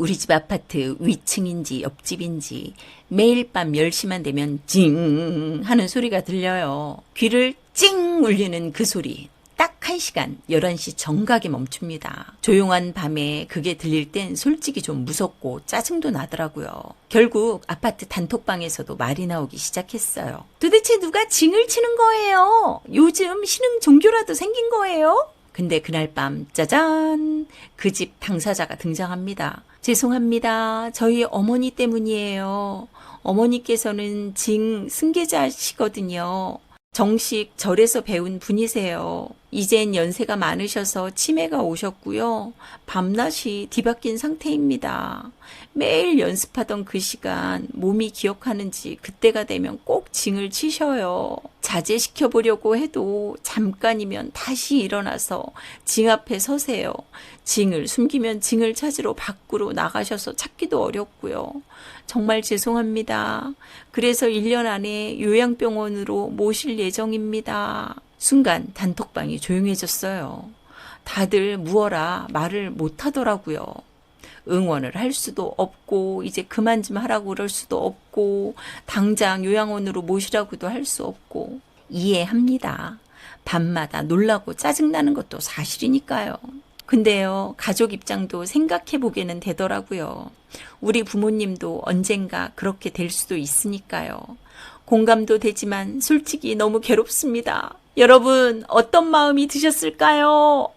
우리 집 아파트 위층인지 옆집인지 매일 밤 10시만 되면 찡 하는 소리가 들려요. 귀를 찡 울리는 그 소리. 딱한 시간 11시 정각에 멈춥니다. 조용한 밤에 그게 들릴 땐 솔직히 좀 무섭고 짜증도 나더라고요. 결국 아파트 단톡방에서도 말이 나오기 시작했어요. 도대체 누가 징을 치는 거예요? 요즘 신흥 종교라도 생긴 거예요? 근데 그날 밤 짜잔 그 집 당사자가 등장합니다. 죄송합니다. 저희 어머니 때문이에요. 어머니께서는 징 승계자시거든요. 정식 절에서 배운 분이세요. 이젠 연세가 많으셔서 치매가 오셨고요. 밤낮이 뒤바뀐 상태입니다. 매일 연습하던 그 시간 몸이 기억하는지 그때가 되면 꼭 징을 치셔요. 자제시켜 보려고 해도 잠깐이면 다시 일어나서 징 앞에 서세요. 징을 숨기면 징을 찾으러 밖으로 나가셔서 찾기도 어렵고요. 정말 죄송합니다. 그래서 1년 안에 요양병원으로 모실 예정입니다. 순간 단톡방이 조용해졌어요. 다들 무어라 말을 못 하더라고요. 응원을 할 수도 없고, 이제 그만 좀 하라고 그럴 수도 없고, 당장 요양원으로 모시라고도 할 수 없고, 이해합니다. 밤마다 놀라고 짜증나는 것도 사실이니까요. 근데요, 가족 입장도 생각해 보게는 되더라고요. 우리 부모님도 언젠가 그렇게 될 수도 있으니까요. 공감도 되지만 솔직히 너무 괴롭습니다. 여러분, 어떤 마음이 드셨을까요?